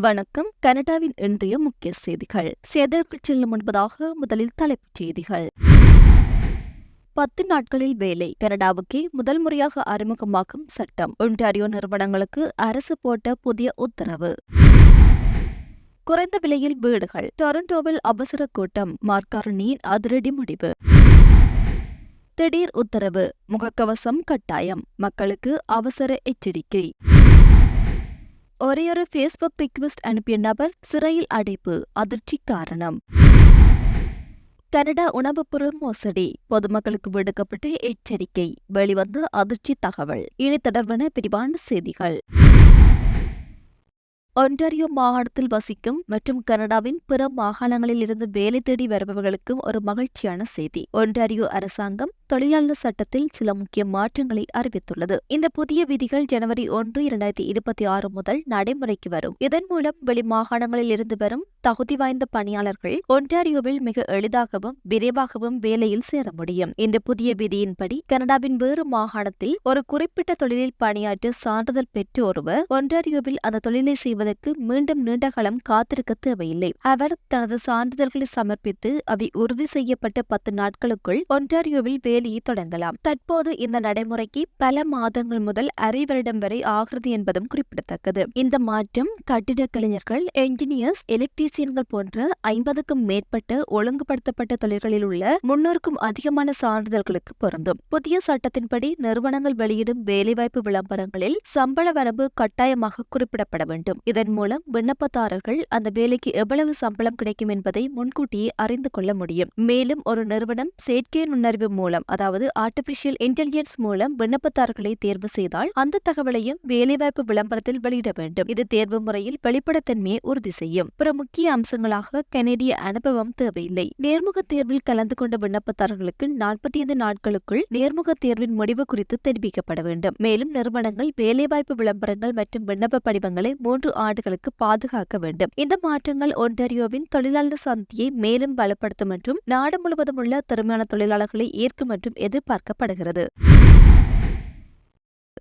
வணக்கம். கனடாவின் இன்றைய முக்கிய செய்திகள். செய்திகளுக்கு செல்லும் முன்பதாக முதலில் தலைப்புச் செய்திகள். பத்து நாட்களில் வேலை. கனடாவுக்கே முதல் முறையாக அறிமுகமாக்கும் சட்டம். ஒன்டாரியோ நிறுவனங்களுக்கு அரசு போட்ட புதிய உத்தரவு. குறைந்த விலையில் வீடுகள். டொரண்டோவில் அவசர கூட்டம். மார்காரணியின் அதிரடி முடிவு. திடீர் உத்தரவு. முகக்கவசம் கட்டாயம். மக்களுக்கு அவசர எச்சரிக்கை. ஒரேயொரு ஃபேஸ்புக் ரிக்வெஸ்ட் அனுப்பிய நபர் சிறையில் அடைப்பு அதிர்ச்சி காரணம். கனடா உணவுப் பொருள் மோசடி பொதுமக்களுக்கு விடுக்கப்பட்ட எச்சரிக்கை வெளிவந்த அதிர்ச்சி தகவல் இனி தொடர்பான விரிவான செய்திகள். ஒன்டாரியோ மாகாணத்தில் வசிக்கும் மற்றும் கனடாவின் பிற மாகாணங்களில் இருந்து வேலை தேடி வருபவர்களுக்கும் ஒரு மகிழ்ச்சியான செய்தி. ஒன்டாரியோ அரசாங்கம் தொழிலாளர் சட்டத்தில் சில முக்கிய மாற்றங்களை அறிவித்துள்ளது. இந்த புதிய விதிகள் ஜனவரி ஒன்று இரண்டாயிரத்தி இருபத்தி ஆறு முதல் நடைமுறைக்கு வரும். இதன் மூலம் வெளிமாகாணங்களில் இருந்து வரும் தகுதி வாய்ந்த பணியாளர்கள் ஒன்டாரியோவில் மிக எளிதாகவும் விரைவாகவும் வேலையில் சேர முடியும். இந்த புதிய விதியின்படி கனடாவின் வேறு மாகாணத்தில் ஒரு குறிப்பிட்ட தொழிலில் பணியாற்ற சான்றிதழ் பெற்று ஒருவர் ஒன்டாரியோவில் அந்த தொழிலை செய்வதற்கு மீண்டும் நீண்ட காலம் காத்திருக்க தேவையில்லை. அவர் தனது சான்றிதழ்களை சமர்ப்பித்து அவை உறுதி செய்யப்பட்ட பத்து நாட்களுக்குள் ஒன்டாரியோவில் வேலையை தொடங்கலாம். தற்போது இந்த நடைமுறைக்கு பல மாதங்கள் முதல் அரை வருடம் வரை ஆகிறது என்பதும் குறிப்பிடத்தக்கது. இந்த மாற்றம் கட்டிடக் கலைஞர்கள் என்ஜினியர்ஸ் எலக்ட்ரீசியன்கள் போன்ற ஐம்பதுக்கும் மேற்பட்ட ஒழுங்குபடுத்தப்பட்ட தொழில்களில் உள்ள முன்னூறுக்கும் அதிகமான சான்றிதழ்களுக்கு பொருந்தும். புதிய சட்டத்தின்படி நிறுவனங்கள் வெளியிடும் வேலைவாய்ப்பு விளம்பரங்களில் சம்பள வரம்பு கட்டாயமாக குறிப்பிடப்பட வேண்டும். இதன் மூலம் விண்ணப்பதாரர்கள் அந்த வேலைக்கு எவ்வளவு சம்பளம் கிடைக்கும் என்பதை முன்கூட்டியே அறிந்து கொள்ள முடியும். மேலும் ஒரு நிறுவனம் செயற்கை நுண்ணறிவு மூலம் அதாவது ஆர்டிபிஷியல் இன்டெலிஜென்ஸ் மூலம் விண்ணப்பதாரர்களை தேர்வு செய்தால் அந்த தகவலையும் வேலைவாய்ப்பு விளம்பரத்தில் வெளியிட வேண்டும். இது தேர்வு முறையில் வெளிப்படத்தன்மையை உறுதி செய்யும். பிற முக்கிய அம்சங்களாக கனேடிய அனுபவம் தேவையில்லை. நேர்முக தேர்வில் கலந்து கொண்ட விண்ணப்பதாரர்களுக்கு நாற்பத்தி ஐந்து நாட்களுக்குள் நேர்முக தேர்வின் முடிவு குறித்து தெரிவிக்கப்பட வேண்டும். மேலும் நிறுவனங்கள் வேலைவாய்ப்பு விளம்பரங்கள் மற்றும் விண்ணப்ப படிவங்களை மூன்று ஆண்டுகளுக்கு பாதுகாக்க வேண்டும். இந்த மாற்றங்கள் ஒன்டாரியோவின் தொழிலாளர் சந்தியை மேலும் பலப்படுத்தும் மற்றும் நாடு முழுவதும் உள்ள திறமையான தொழிலாளர்களை ஏற்கும் மற்றும் எதிர்பார்க்கப்படுகிறது.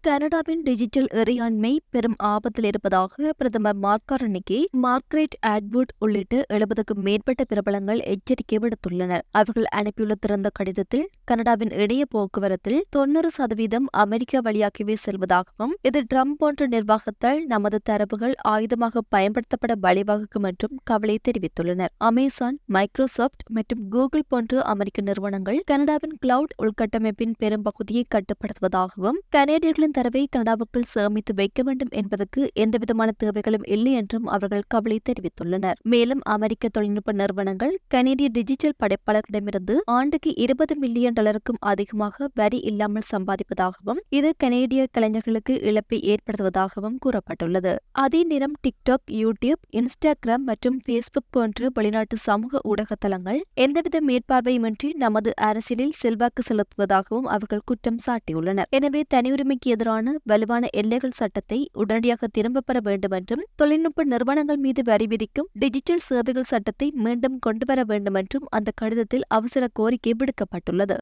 கனடாவின் டிஜிட்டல் இறையாண்மை பெரும் ஆபத்தில் இருப்பதாக பிரதமர் மார்காரணிக்கு மார்க்ரெட் ஆட்வுட் உள்ளிட்ட எழுபதுக்கும் மேற்பட்ட பிரபலங்கள் எச்சரிக்கை விடுத்துள்ளனர். அவர்கள் அனுப்பியுள்ள திறந்த கடிதத்தில் கனடாவின் இணைய போக்குவரத்தில் தொன்னூறு சதவீதம் அமெரிக்கா வழியாகவே செல்வதாகவும் இது ட்ரம்ப் போன்ற நிர்வாகத்தால் நமது தரவுகள் ஆயுதமாக பயன்படுத்தப்பட வழிவகுக்கும் மற்றும் கவலை தெரிவித்துள்ளனர். அமேசான் மைக்ரோசாப்ட் மற்றும் கூகுள் போன்ற அமெரிக்க நிறுவனங்கள் கனடாவின் கிளவுட் உள்கட்டமைப்பின் பெரும் பகுதியை கட்டுப்படுத்துவதாகவும் கனேடியர்களின் தரவை கனடாவுக்குள் சேமித்து வைக்க வேண்டும் என்பதற்கு எந்தவிதமான தேவைகளும் இல்லை என்றும் அவர்கள் கவலை தெரிவித்துள்ளனர். மேலும் அமெரிக்க தொழில்நுட்ப நிறுவனங்கள் கனேடிய டிஜிட்டல் படைப்பாளர்களிடமிருந்து ஆண்டுக்கு இருபது மில்லியன் டாலருக்கும் அதிகமாக வரி இல்லாமல் சம்பாதிப்பதாகவும் இது கனேடிய கலைஞர்களுக்கு இழப்பை ஏற்படுத்துவதாகவும் கூறப்பட்டுள்ளது. அதே நேரம் டிக்டாக் யூடியூப் இன்ஸ்டாகிராம் மற்றும் பேஸ்புக் போன்ற வெளிநாட்டு சமூக ஊடக தளங்கள் எந்தவித மேற்பார்வையுமின்றி நமது அரசியலில் செல்வாக்கு செலுத்துவதாகவும் அவர்கள் குற்றம் சாட்டியுள்ளனர். எனவே தனியுரிமைக்கு எதிரான வலுவான எல்லைகள் சட்டத்தை உடனடியாக திரும்பப் பெற வேண்டும் என்றும் தொழில்நுட்ப நிறுவனங்கள் மீது வரி விதிக்கும் டிஜிட்டல் சேவைகள் சட்டத்தை மீண்டும் கொண்டுவர வேண்டும் என்றும் அந்த கடிதத்தில் அவசர கோரிக்கை விடுக்கப்பட்டுள்ளது.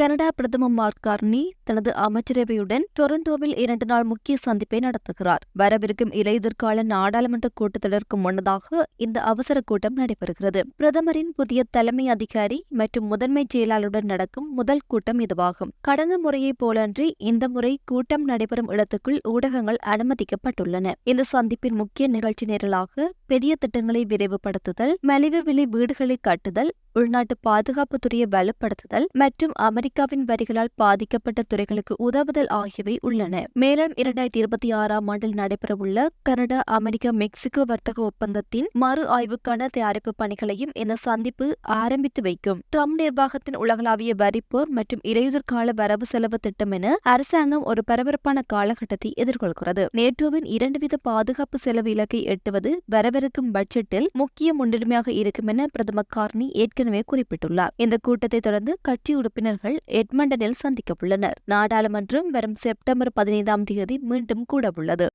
கனடா பிரதமர் மார்க் கார்னி தனது அமைச்சரவையுடன் டொரண்டோவில் இரண்டு நாள் முக்கிய சந்திப்பை நடத்துகிறார். வரவிருக்கும் இலையுதிர்கால நாடாளுமன்ற கூட்டத்தொடருக்கு முன்னதாக இந்த அவசர கூட்டம் நடைபெறுகிறது. பிரதமரின் புதிய தலைமை அதிகாரி மற்றும் முதன்மை செயலாளருடன் நடக்கும் முதல் கூட்டம் இதுவாகும். கடந்த முறையைப் போலன்றி இந்த முறை கூட்டம் நடைபெறும் இடத்துக்குள் ஊடகங்கள் அனுமதிக்கப்பட்டுள்ளன. இந்த சந்திப்பின் முக்கிய நிகழ்ச்சி நிரலாக பெரிய திட்டங்களை விரைவுபடுத்துதல் மலிவு விலை வீடுகளை கட்டுதல் உள்நாட்டு பாதுகாப்பு துறையை வலுப்படுத்துதல் மற்றும் அமெரிக்காவின் வரிகளால் பாதிக்கப்பட்ட துறைகளுக்கு உதவுதல் ஆகியவை உள்ளன. மேலும் இரண்டாயிரத்தி இருபத்தி ஆறாம் ஆண்டில் நடைபெறவுள்ள கனடா அமெரிக்கா மெக்சிகோ வர்த்தக ஒப்பந்தத்தின் மறு ஆய்வுக்கான தயாரிப்பு பணிகளையும் இந்த சந்திப்பு ஆரம்பித்து வைக்கும். ட்ரம்ப் நிர்வாகத்தின் உலகளாவிய வரிப்போர் மற்றும் இலையுதிர் கால வரவு செலவு திட்டம் என அரசாங்கம் ஒரு பரபரப்பான காலகட்டத்தை எதிர்கொள்கிறது. நேட்டோவின் இரண்டு வித பாதுகாப்பு செலவு இலக்கை எட்டுவது வரவிருக்கும் பட்ஜெட்டில் முக்கிய முன்னுரிமையாக இருக்கும் என பிரதமர் கார்னி ஏற்கனவே ஏற்கனவே குறிப்பிட்டுள்ளார். இந்த கூட்டத்தை தொடர்ந்து கட்சி உறுப்பினர்கள் எட்மண்டனில் சந்திக்க உள்ளனர் நாடாளுமன்றம் வரும் செப்டம்பர் பதினைந்தாம் தேதி மீண்டும் கூட உள்ளது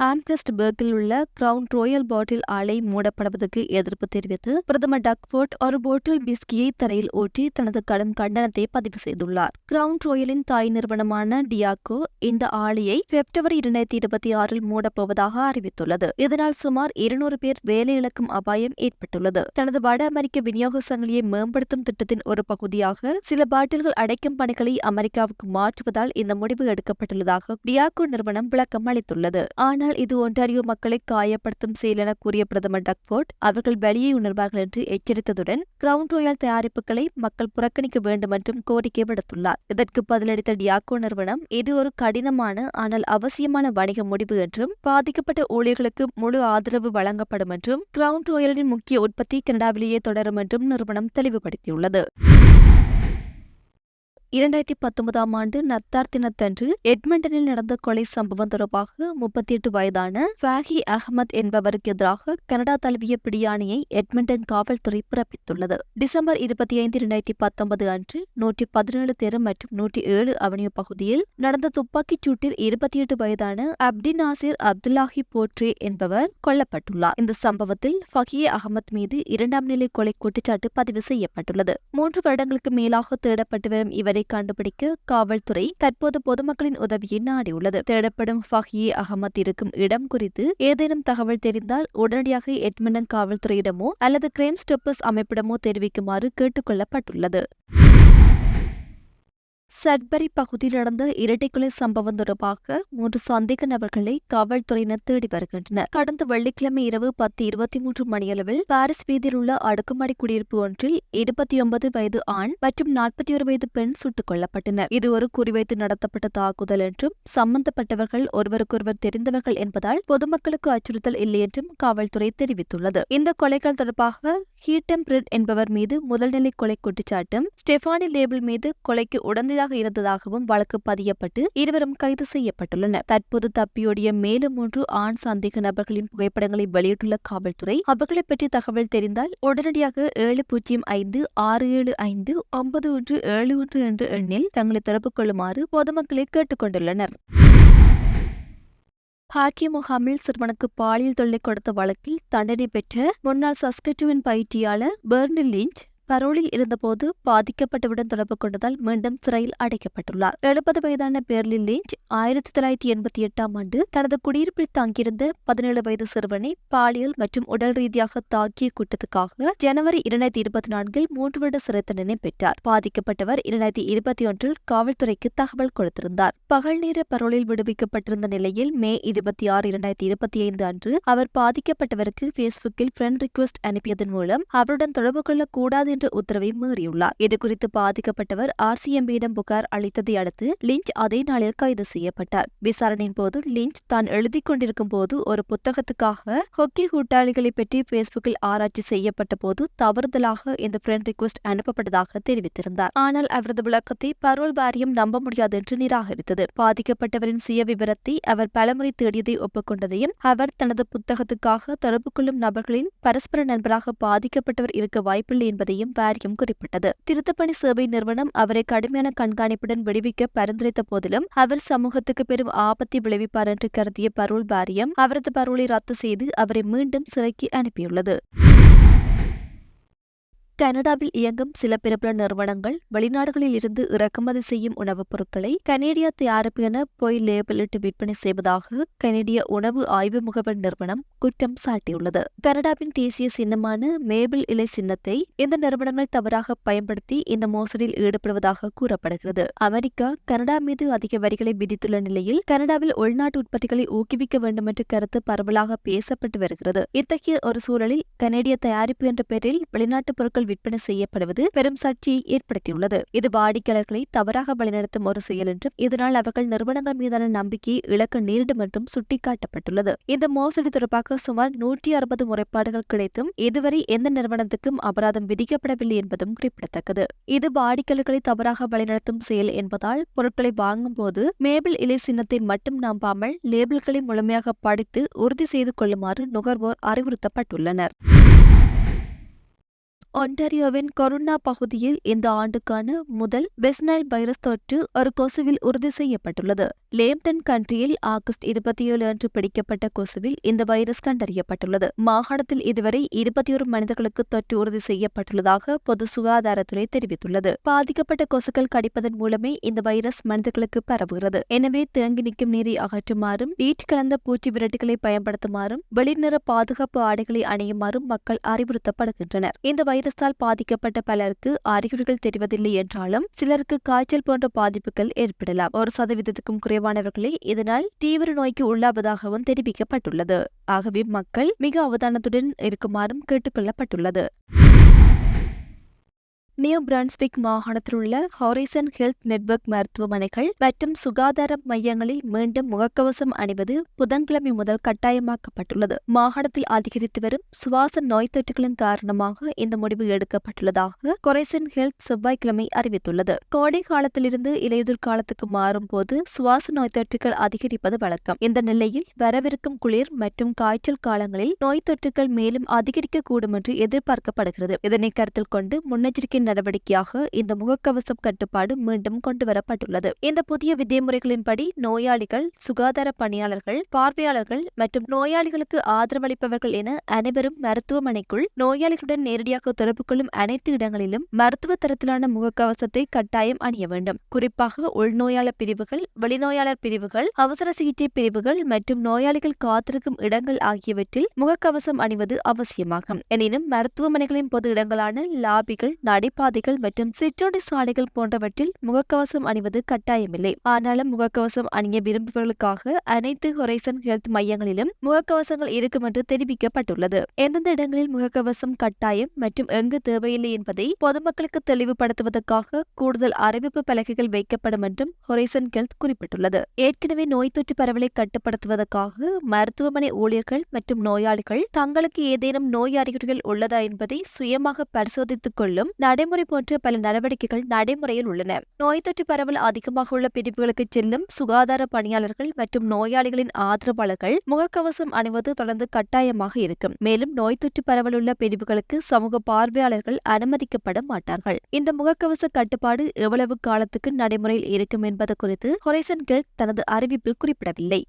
ஹாம்கஸ்ட் உள்ள கிரவுன் ரோயல் பாட்டில் ஆலை மூடப்படுவதற்கு எதிர்ப்பு தெரிவித்து பிரதமர் டக்ஃபோர்ட் ஒரு போட்டில் பிஸ்கியை தரையில் ஓட்டி தனது கடும் கண்டனத்தை பதிவு செய்துள்ளார். கிரவுன் ரோயலின் தாய் நிறுவனமான டியாகோ இந்த ஆலையை பிப்ரவரி இரண்டாயிரத்தி இருபத்தி ஆறில் மூடப்போவதாக அறிவித்துள்ளது. இதனால் சுமார் இருநூறு பேர் வேலை இழக்கும் அபாயம் ஏற்பட்டுள்ளது. தனது வட அமெரிக்க விநியோக சங்கிலியை மேம்படுத்தும் திட்டத்தின் ஒரு பகுதியாக சில பாட்டில்கள் அடைக்கும் பணிகளை அமெரிக்காவுக்கு மாற்றுவதால் இந்த முடிவு எடுக்கப்பட்டுள்ளதாக டியாகோ நிறுவனம் விளக்கம் அளித்துள்ளது. ஆனால் இது ஒன்டாரியோ மக்களை காயப்படுத்தும் செயல் என கூறிய பிரதமர் டக்ஃபோர்ட் அவர்கள் வெளியே உணர்வார்கள் என்று எச்சரித்ததுடன் கிரவுண்ட் ரோயல் தயாரிப்புகளை மக்கள் புறக்கணிக்க வேண்டும் என்றும் கோரிக்கை விடுத்துள்ளார். இதற்கு பதிலளித்த டியாக்கோ நிறுவனம் இது ஒரு கடினமான ஆனால் அவசியமான வணிக முடிவு என்றும் பாதிக்கப்பட்ட ஊழியர்களுக்கு முழு ஆதரவு வழங்கப்படும் என்றும் கிரவுண்ட் ரோயலின் முக்கிய உற்பத்தி கனடாவிலேயே தொடரும் என்றும் நிறுவனம் தெளிவுபடுத்தியுள்ளது. இரண்டாயிரத்தி பத்தொன்பதாம் ஆண்டு நத்தார் தினத்தன்று எட்மண்டனில் நடந்த கொலை சம்பவம் தொடர்பாக முப்பத்தி எட்டு வயதான ஃபாஹி அகமத் என்பவருக்கு எதிராக கனடா தழுவிய பிடியாணையை எட்மண்டன் காவல்துறை பிறப்பித்துள்ளது. டிசம்பர் இருபத்தி ஐந்து இரண்டாயிரத்தி பத்தொன்பது அன்று நூற்றி பதினேழு தெரு மற்றும் நூற்றி ஏழு அவனியூ பகுதியில் நடந்த துப்பாக்கிச் சூட்டில் இருபத்தி எட்டு வயதான அப்டி நாசிர் அப்துல்லாஹி போட்ரே என்பவர் கொல்லப்பட்டுள்ளார். இந்த சம்பவத்தில் ஃபஹியே அகமத் மீது இரண்டாம் நிலை கொலை குற்றச்சாட்டு பதிவு செய்யப்பட்டுள்ளது. மூன்று வருடங்களுக்கு மேலாக தேடப்பட்டு வரும் இவரை இவரை கண்டுபிடிக்க காவல்துறை தற்போது பொதுமக்களின் உதவியை நாடியுள்ளது. தேடப்படும் ஃபஹியே அகமத் இருக்கும் இடம் குறித்து ஏதேனும் தகவல் தெரிந்தால் உடனடியாக எட்மண்டன் காவல்துறையிடமோ அல்லது கிரைம் ஸ்டெப்பர்ஸ் அமைப்பிடமோ தெரிவிக்குமாறு கேட்டுக்கொள்ளப்பட்டுள்ளது. சட்பரி பகுதியில் நடந்த இரட்டைக்குலை சம்பவம் தொடர்பாக மூன்று சந்தேக நபர்களை காவல்துறையினர் தேடி வருகின்றனர். கடந்த வெள்ளிக்கிழமை இரவு பத்து இருபத்தி மூன்று மணியளவில் பாரிஸ் வீதியில் உள்ள அடுக்குமாடி குடியிருப்பு ஒன்றில் இருபத்தி ஒன்பது வயது ஆண் மற்றும் நாற்பத்தி ஒரு வயது பெண் சுட்டுக் கொல்லப்பட்டனர். இது ஒரு குறிவைத்து நடத்தப்பட்ட தாக்குதல் என்றும் சம்பந்தப்பட்டவர்கள் ஒருவருக்கொருவர் தெரிந்தவர்கள் என்பதால் பொதுமக்களுக்கு அச்சுறுத்தல் இல்லை என்றும் காவல்துறை தெரிவித்துள்ளது. இந்த கொலைகள் தொடர்பாக ஹீட்டம் பிரிட் என்பவர் மீது முதல்நிலை கொலை குற்றச்சாட்டும் ஸ்டெஃபானி லேபிள் மீது கொலைக்கு உடனடியாக இருந்ததாகவும் வழக்கு பதியப்பட்டு இருவரும் கைது செய்யப்பட்டுள்ளனர். தற்போது தப்பியோடிய மேலும் மூன்று ஆண் சந்தேக நபர்களின் புகைப்படங்களை வெளியிட்டுள்ள காவல்துறை அவர்களை பற்றி தகவல் தெரிந்தால் உடனடியாக ஏழு பூஜ்ஜியம் ஐந்து ஆறு ஏழு ஐந்து ஒன்பது ஒன்று ஏழு ஒன்று என்ற எண்ணில் தங்களை தொடர்பு கொள்ளுமாறு பொதுமக்களை கேட்டுக்கொண்டுள்ளனர் ஹாக்கி முகாமில் சிறுவனுக்கு பாலியல் தொல்லை கொடுத்த வழக்கில் தண்டனை பெற்ற முன்னாள் சஸ்கட்டுவின் பயிற்சியாளர் பெர்னி லிஞ்ச் பரோலில் இருந்தபோது பாதிக்கப்பட்டவுடன் தொடர்பு கொண்டதால் மீண்டும் சிறையில் அடைக்கப்பட்டுள்ளார். எழுபது வயதான பேர்லின் லிஞ்ச் ஆயிரத்தி தொள்ளாயிரத்தி எண்பத்தி எட்டாம் ஆண்டு தனது குடியிருப்பில் தங்கியிருந்த பதினேழு வயது சிறுவனை பாலியல் மற்றும் உடல் ரீதியாக தாக்கிய குற்றத்துக்காக ஜனவரி இரண்டாயிரத்தி இருபத்தி நான்கில் மூன்று வருட சிறை தண்டனை பெற்றார். பாதிக்கப்பட்டவர் இரண்டாயிரத்தி இருபத்தி ஒன்றில் காவல்துறைக்கு தகவல் கொடுத்திருந்தார். பகல் நேர பரோலில் விடுவிக்கப்பட்டிருந்த நிலையில் மே இருபத்தி ஆறு இரண்டாயிரத்தி இருபத்தி ஐந்து அன்று அவர் பாதிக்கப்பட்டவருக்கு பேஸ்புக்கில் ஃப்ரெண்ட் ரிக்வெஸ்ட் அனுப்பியதன் மூலம் அவருடன் தொடர்பு கொள்ளக்கூடாது என்ற உத்தரவை மீறியுள்ளார். இதுகுறித்து பாதிக்கப்பட்டவர் ஆர்சிஎம்பியிடம் புகார் அளித்ததை அடுத்து லிஞ்ச் அதே நாளில் கைது செய்யப்பட்டார். விசாரணையின் போது லிஞ்ச் தான் எழுதிக் கொண்டிருக்கும் போது ஒரு புத்தகத்துக்காக ஹொக்கி கூட்டாளிகளை பற்றி பேஸ்புக்கில் ஆராய்ச்சி செய்யப்பட்ட போது தவறுதலாக இந்த ஃப்ரெண்ட் ரிக்வெஸ்ட் அனுப்பப்பட்டதாக தெரிவித்திருந்தார். ஆனால் அவரது விளக்கத்தை பரோல் வாரியம் நம்ப முடியாது என்று நிராகரித்தது. பாதிக்கப்பட்டவரின் சுய விவரத்தை அவர் பலமுறை தேடியதை ஒப்புக்கொண்டதையும் அவர் தனது புத்தகத்துக்காக தொடர்பு கொள்ளும் நபர்களின் பரஸ்பர நண்பராக பாதிக்கப்பட்டவர் இருக்க வாய்ப்பில்லை என்பதையும் வாரியம் குறிப்பிட்டது. திருத்தப்பணி சேவை நிறுவனம் அவரை கடுமையான கண்காணிப்புடன் விடுவிக்க பரிந்துரைத்த போதிலும் அவர் சமூகத்துக்கு பெரும் ஆபத்தை விளைவிப்பார் என்று கருதிய பரோல் வாரியம் அவரது பரோலை ரத்து செய்து அவரை மீண்டும் சிறைக்கு அனுப்பியுள்ளது. கனடாவில் இயங்கும் சில பிரபல நிறுவனங்கள் வெளிநாடுகளில் இருந்து இறக்குமதி செய்யும் உணவுப் பொருட்களை கனேடிய தயாரிப்பு என பொய் லேபிளிட்டு விற்பனை செய்வதாக கனேடிய உணவு ஆய்வு முகவர் நிறுவனம் குற்றம் சாட்டியுள்ளது. கனடாவின் தேசிய சின்னமான மேபிள் இலை சின்னத்தை இந்த நிறுவனங்கள் தவறாக பயன்படுத்தி இந்த மோசடியில் ஈடுபடுவதாக கூறப்படுகிறது. அமெரிக்கா கனடா மீது அதிக வரிகளை விதித்துள்ள நிலையில் கனடாவில் உள்நாட்டு உற்பத்திகளை ஊக்குவிக்க வேண்டும் என்ற கருத்து பரவலாக பேசப்பட்டு வருகிறது. இத்தகைய ஒரு சூழலில் கனேடிய தயாரிப்பு என்ற பெயரில் வெளிநாட்டு பொருட்கள் விற்பனை செய்யப்படுவது பெரும் சர்ச்சையை ஏற்படுத்தியுள்ளது. இது வாடிக்கையாளர்களை தவறாக வழிநடத்தும் ஒரு செயல் என்றும் இதனால் அவர்கள் நிறுவனங்கள் மீதான நம்பிக்கையை இழக்க நேரிடும் என்றும் சுட்டிக்காட்டப்பட்டுள்ளது. இந்த மோசடி தொடர்பாக சுமார் நூற்றி அறுபது முறைப்பாடுகள் கிடைத்தும் இதுவரை எந்த நிறுவனத்துக்கும் அபராதம் விதிக்கப்படவில்லை என்பதும் குறிப்பிடத்தக்கது. இது வாடிக்கையாளர்களை தவறாக வழிநடத்தும் செயல் என்பதால் பொருட்களை வாங்கும் போது மேபிள் இலை சின்னத்தை மட்டும் நம்பாமல் லேபிள்களை முழுமையாக படித்து உறுதி செய்து கொள்ளுமாறு நுகர்வோர் அறிவுறுத்தப்பட்டுள்ளனர். ஒன்டாரியோவின் கொரோனா பகுதியில் இந்த ஆண்டுக்கான முதல் வெஸ்னைல் வைரஸ் தொற்று ஒரு கொசுவில் உறுதி செய்யப்பட்டுள்ளது. லேம்டன் கண்ட்ரியில் ஆகஸ்ட் இருபத்தி ஏழு அன்று பிடிக்கப்பட்ட கொசுவில் இந்த வைரஸ் கண்டறியப்பட்டுள்ளது. மாகாணத்தில் இதுவரை இருபத்தி ஒரு மனிதர்களுக்கு தொற்று உறுதி செய்யப்பட்டுள்ளதாக பொது சுகாதாரத்துறை தெரிவித்துள்ளது. பாதிக்கப்பட்ட கொசுக்கள் கடிப்பதன் மூலமே இந்த வைரஸ் மனிதர்களுக்கு பரவுகிறது. எனவே தேங்கி நிற்கும் நீரை அகற்றுமாறும் வீட்டு கலந்த பூச்சி விரட்டுகளை பயன்படுத்துமாறும் வெளிநிற பாதுகாப்பு ஆடைகளை அணியுமாறும் மக்கள் அறிவுறுத்தப்படுகின்றனர். இந்த வைரஸ் வைரஸால் பாதிக்கப்பட்ட பலருக்கு அறிகுறிகள் தெரிவதில்லை என்றாலும் சிலருக்கு காய்ச்சல் போன்ற பாதிப்புகள் ஏற்படலாம். ஒரு சதவீதத்துக்கும் குறைவானவர்களே இதனால் தீவிர நோய்க்கு உள்ளாவதாகவும் தெரிவிக்கப்பட்டுள்ளது. ஆகவே மக்கள் மிக அவதானத்துடன் இருக்குமாறும் கேட்டுக்கொள்ளப்பட்டுள்ளது. நியூ பிரான்ஸ்விக் மாகாணத்தில் உள்ள ஹாரிசன் ஹெல்த் நெட்வொர்க் மருத்துவமனைகள் மற்றும் சுகாதார மையங்களில் மீண்டும் முகக்கவசம் அணிவது புதன்கிழமை முதல் கட்டாயமாக்கப்பட்டுள்ளது. மாகாணத்தில் அதிகரித்து வரும் சுவாச நோய் தொற்றுகளின் காரணமாக இந்த முடிவு எடுக்கப்பட்டுள்ளதாக கொரைசன் ஹெல்த் செவ்வாய்க்கிழமை அறிவித்துள்ளது. கோடை காலத்திலிருந்து இலையுதிர் காலத்துக்கு மாறும் போது சுவாச நோய் தொற்றுகள் அதிகரிப்பது வழக்கம். இந்த நிலையில் வரவிருக்கும் குளிர் மற்றும் காய்ச்சல் காலங்களில் நோய் தொற்றுகள் மேலும் அதிகரிக்கக்கூடும் என்று எதிர்பார்க்கப்படுகிறது. இதனை கருத்தில் கொண்டு முன்னெச்சரிக்கை நடவடிக்கையாக இந்த முகக்கவசம் கட்டுப்பாடு மீண்டும் கொண்டுவரப்பட்டுள்ளது. இந்த புதிய விதிமுறைகளின்படி நோயாளிகள் சுகாதார பணியாளர்கள் பார்வையாளர்கள் மற்றும் நோயாளிகளுக்கு ஆதரவளிப்பவர்கள் என அனைவரும் மருத்துவமனைக்குள் நோயாளிகளுடன் நேரடியாக தொடர்பு கொள்ளும் அனைத்து இடங்களிலும் மருத்துவ தரத்திலான முகக்கவசத்தை கட்டாயம் அணிய வேண்டும். குறிப்பாக உள்நோயாளர் பிரிவுகள் வெளிநோயாளர் பிரிவுகள் அவசர சிகிச்சை பிரிவுகள் மற்றும் நோயாளிகள் காத்திருக்கும் இடங்கள் ஆகியவற்றில் முகக்கவசம் அணிவது அவசியமாகும். எனினும் மருத்துவமனைகளின் பொது இடங்களான லாபிகள் நடை நடைபாதைகள் மற்றும் சிற்றோடி சாலைகள் போன்றவற்றில் முகக்கவசம் அணிவது கட்டாயமில்லை. ஆனாலும் முகக்கவசம் அணிய விரும்புபவர்களுக்காக அனைத்து ஹொரைசன் ஹெல்த் மையங்களிலும் முகக்கவசங்கள் இருக்கும் என்று தெரிவிக்கப்பட்டுள்ளது. எந்தெந்த இடங்களில் முகக்கவசம் கட்டாயம் மற்றும் எங்கு தேவையில்லை என்பதை பொதுமக்களுக்கு தெளிவுபடுத்துவதற்காக கூடுதல் அறிவிப்பு பலகைகள் வைக்கப்படும் என்றும் ஹொரைசன் ஹெல்த் குறிப்பிட்டுள்ளது. ஏற்கனவே நோய் தொற்று பரவலை கட்டுப்படுத்துவதற்காக மருத்துவமனை ஊழியர்கள் மற்றும் நோயாளிகள் தங்களுக்கு ஏதேனும் நோய் அறிகுறிகள் உள்ளதா என்பதை சுயமாக பரிசோதித்துக் கொள்ளும் நடைமுறை போன்ற பல நடவடிக்கைகள் நடைமுறையில் உள்ளன. நோய் தொற்று பரவல் அதிகமாக உள்ள பிரிவுகளுக்கு செல்லும் சுகாதார பணியாளர்கள் மற்றும் நோயாளிகளின் ஆதரவாளர்கள் முகக்கவசம் அணிவது தொடர்ந்து கட்டாயமாக இருக்கும். மேலும் நோய் தொற்று பரவல் உள்ள பிரிவுகளுக்கு சமூக பார்வையாளர்கள் அனுமதிக்கப்பட மாட்டார்கள். இந்த முகக்கவச கட்டுப்பாடு எவ்வளவு காலத்துக்கு நடைமுறையில் இருக்கும் என்பது குறித்து ஹொரைசன் கெல் தனது அறிவிப்பில் குறிப்பிடவில்லை.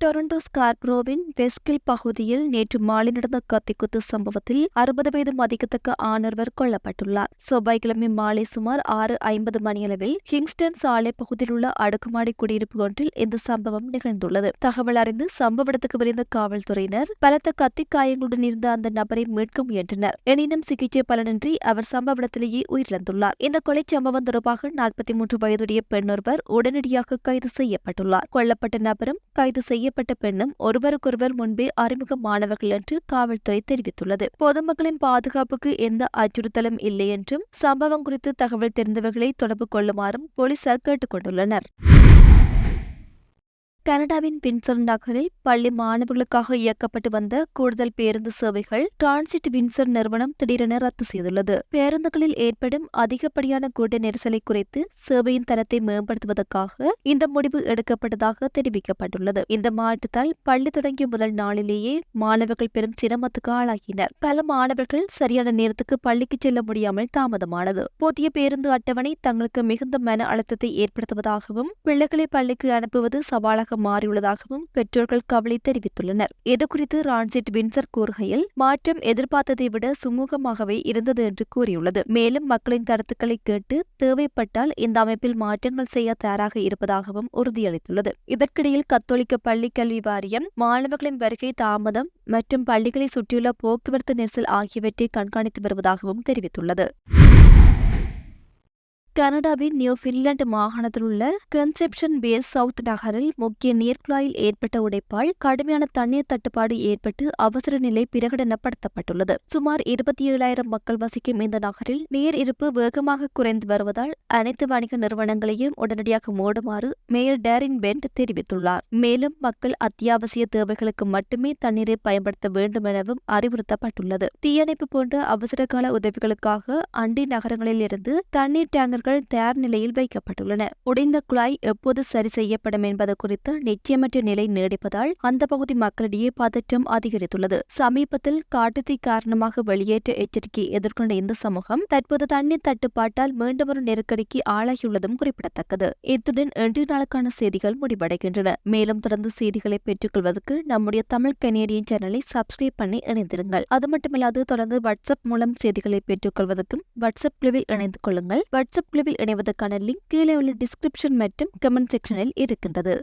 டொரண்டோ ஸ்கார்ப்ரோவின் வெஸ்கில் பகுதியில் நேற்று மாலை நடந்த கத்திக்குத்து சம்பவத்தில் அறுபது வயது மதிக்கத்தக்க ஆணர்வர் கொல்லப்பட்டுள்ளார். செவ்வாய்க்கிழமை மாலை சுமார் ஆறு ஐம்பது மணியளவில் கிங்ஸ்டன் சாலை பகுதியில் உள்ள அடுக்குமாடி குடியிருப்பு ஒன்றில் இந்த சம்பவம் நிகழ்ந்துள்ளது. தகவல் அறிந்து சம்பவ இடத்துக்கு விரைந்த காவல்துறையினர் பலத்த கத்தி காயங்களுடன் இருந்த அந்த நபரை மீட்க முயன்றனர். எனினும் சிகிச்சை பலனின்றி அவர் சம்பவ இடத்திலேயே உயிரிழந்துள்ளார். இந்த கொலை சம்பவம் தொடர்பாக நாற்பத்தி மூன்று வயதுடைய பெண்ணொருவர் உடனடியாக கைது செய்யப்பட்டுள்ளார். கொல்லப்பட்ட நபரும் கைது செய்ய செய்யப்பட்ட பெண்ணும் ஒருவருக்கொருவர் முன்பே அறிமுகமானவர்கள் என்று காவல்துறை தெரிவித்துள்ளது. பொதுமக்களின் பாதுகாப்புக்கு எந்த அச்சுறுத்தலும் இல்லை என்றும் சம்பவம் குறித்து தகவல் தெரிந்தவர்களை தொடர்பு கொள்ளுமாறும் போலீசார் கேட்டுக் கொண்டுள்ளனர் கனடாவின் வின்சர் நகரில் பள்ளி மாணவர்களுக்காக இயக்கப்பட்டு வந்த கூடுதல் பேருந்து சேவைகள் டிரான்சிட் வின்சர் நிறுவனம் திடீரென ரத்து செய்துள்ளது. பேருந்துகளில் ஏற்படும் அதிகப்படியான கூட்ட நெரிசலை குறைத்து சேவையின் தரத்தை மேம்படுத்துவதற்காக இந்த முடிவு எடுக்கப்பட்டதாக தெரிவிக்கப்பட்டுள்ளது. இந்த மாற்றத்தால் பள்ளி தொடங்கிய முதல் நாளிலேயே மாணவர்கள் பெரும் சிரமத்துக்கு ஆளாகினர். பல மாணவர்கள் சரியான நேரத்துக்கு பள்ளிக்கு செல்ல முடியாமல் தாமதமானது. புதிய பேருந்து அட்டவணை தங்களுக்கு மிகுந்த மன அழுத்தத்தை ஏற்படுத்துவதாகவும் பிள்ளைகளை பள்ளிக்கு அனுப்புவது சவாலாக மாறியுள்ளதாகவும் பெற்றோர்கள் கவலை தெரிவித்துள்ளனர். இதுகுறித்து ரான்சிட் வின்சர் கூறுகையில் மாற்றம் எதிர்பார்த்ததை விட சுமூகமாகவே இருந்தது என்று கூறியுள்ளது. மேலும் மக்களின் கருத்துக்களை கேட்டு தேவைப்பட்டால் இந்த அமைப்பில் மாற்றங்கள் செய்ய தயாராக இருப்பதாகவும் உறுதியளித்துள்ளது. இதற்கிடையில் கத்தோலிக்க பள்ளி கல்வி வாரியம் மாணவர்களின் வருகை தாமதம் மற்றும் பள்ளிகளை சுற்றியுள்ள போக்குவரத்து நெரிசல் ஆகியவற்றை கண்காணித்து வருவதாகவும் தெரிவித்துள்ளது. கனடாவின் நியூ பின்லாந்து மாகாணத்தில் உள்ள கன்செப்ஷன் பேஸ் சவுத் நகரில் முக்கிய நீர்க்குழாயில் ஏற்பட்ட உடைப்பால் கடுமையான தண்ணீர் தட்டுப்பாடு ஏற்பட்டு அவசர நிலை பிரகடனப்படுத்தப்பட்டுள்ளது. சுமார் இருபத்தி ஏழாயிரம் மக்கள் வசிக்கும் இந்த நகரில் நீர் இருப்பு வேகமாக குறைந்து வருவதால் அனைத்து வணிக நிறுவனங்களையும் உடனடியாக மூடுமாறு மேயர் டேரின் பென்ட் தெரிவித்துள்ளார். மேலும் மக்கள் அத்தியாவசிய தேவைகளுக்கு மட்டுமே தண்ணீரை பயன்படுத்த வேண்டும் எனவும் அறிவுறுத்தப்பட்டுள்ளது. தீயணைப்பு போன்ற அவசரகால உதவிகளுக்காக அண்டை நகரங்களில் இருந்து தண்ணீர் டேங்கர் பொருட்கள் தயார் நிலையில் வைக்கப்பட்டுள்ளன. உடைந்த குழாய் எப்போது சரி செய்யப்படும் என்பது குறித்து நிச்சயமற்ற நிலை நீடிப்பதால் அந்த பகுதி மக்களிடையே பதற்றம் அதிகரித்துள்ளது. சமீபத்தில் காட்டுத்தீ காரணமாக வெளியேற்ற எச்சரிக்கை எதிர்கொண்ட இந்த சமூகம் தற்போது தண்ணீர் தட்டுப்பாட்டால் மீண்டும் ஒரு நெருக்கடிக்கு ஆளாகியுள்ளதும் குறிப்பிடத்தக்கது. இத்துடன் இன்றைய நாளுக்கான செய்திகள் முடிவடைகின்றன. மேலும் தொடர்ந்து செய்திகளை பெற்றுக்கொள்வதற்கு நம்முடைய தமிழ் கனேடியன் சேனலை சப்ஸ்கிரைப் பண்ணி இணைந்திருங்கள். அது மட்டுமில்லாது தொடர்ந்து வாட்ஸ்அப் மூலம் செய்திகளை பெற்றுக்கொள்வதற்கும் வாட்ஸ்அப் குழுவில் இணைந்து கொள்ளுங்கள். வாட்ஸ்அப் குழுவில் இணைவதற்கான லிங்க் கீழே உள்ள டிஸ்கிரிப்ஷன் மற்றும் கமெண்ட் செக்ஷனில் இருக்கின்றது.